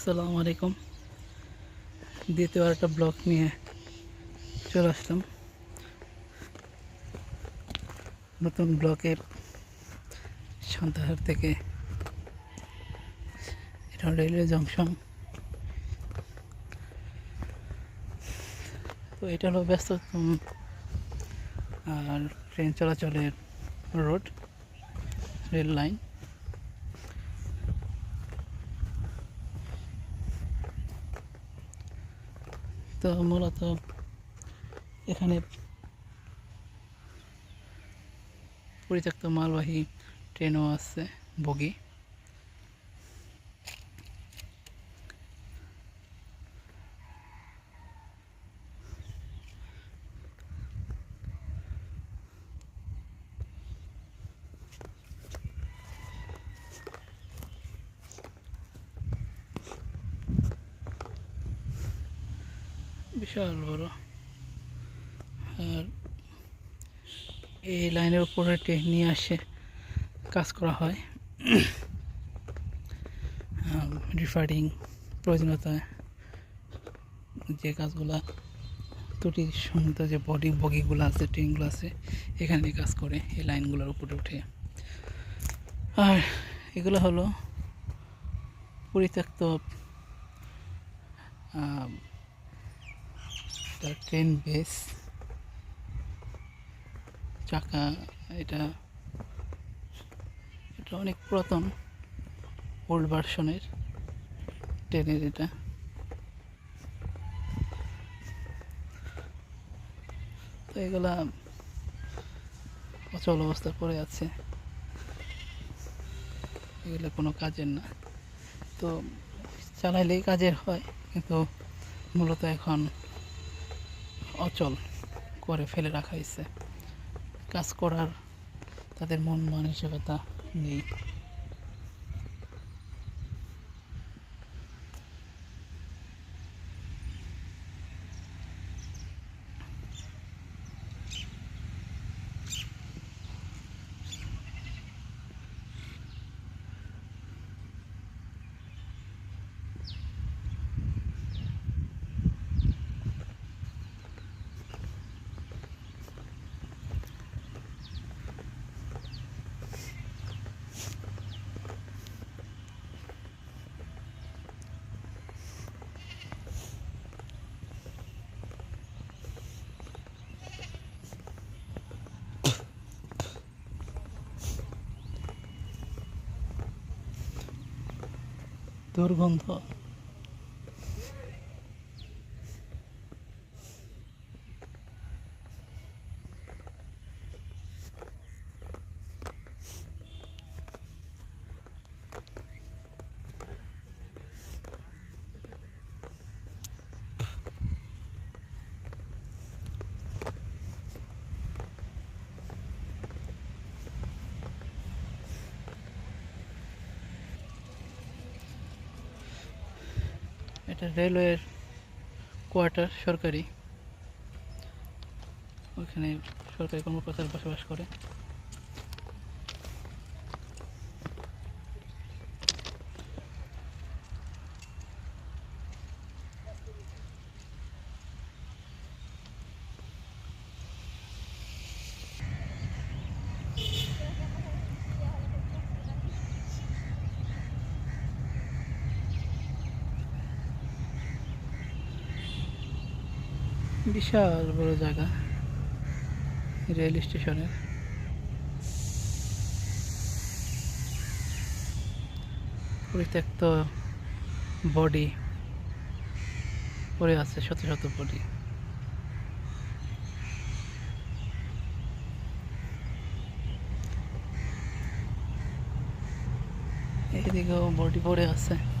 আসসালামু আলাইকুম। দ্বিতীয় একটা ব্লগ নিয়ে চলে আসলাম। নতুন ব্লকে সন্তাহার থেকে এটা রেলওয়ে জংশন তো এটা হলো ব্যস্ততম আর ট্রেন চলাচলের রোড রেল লাইন তো মূলত এখানে পরিত্যক্ত মালবাহী ট্রেনও আছে বগি। বিশাল বড়। আর এই লাইনের উপরে ট্রেন নিয়ে আসে, কাজ করা হয়। রিফারিং প্রয়োজনীয়তায় যে কাজগুলা ত্রুটি সঙ্গত যে বডি বগিগুলো আছে ট্রেনগুলো আছে, এখানে কাজ করে, এই লাইনগুলোর উপরে উঠে। আর এগুলো হলো পরিত্যক্ত একটা ট্রেন বেস চাকা, এটা এটা অনেক পুরাতন ওল্ড ভার্সনের ট্রেনের এটা। তো এগুলা অচল অবস্থায় পড়ে আছে। এগুলো কোনো কাজের না। তো চালাইলেই কাজের হয়, কিন্তু মূলত এখন অচল করে ফেলে রাখা হয়েছে। কাজ করার তাদের মন মানসিকতা নেই। দুর্গন্ধ এটা রেলওয়ের কোয়ার্টার সরকারি। ওখানে সরকারি কর্মকর্তার বসবাস করে। বিশাল বড় জায়গা, রেল স্টেশনের। পরিত্যক্ত বডি, পড়ে আছে শত শত বডি। এদিকেও বডি পড়ে আছে।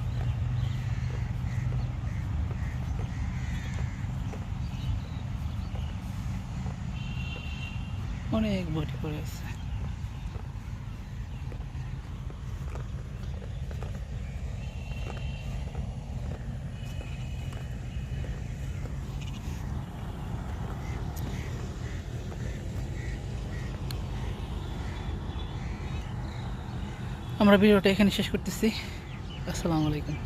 অনেক বডি পড়ে আছে আমরা ভিডিওটা এখানে শেষ করতেছি। আসসালামু আলাইকুম।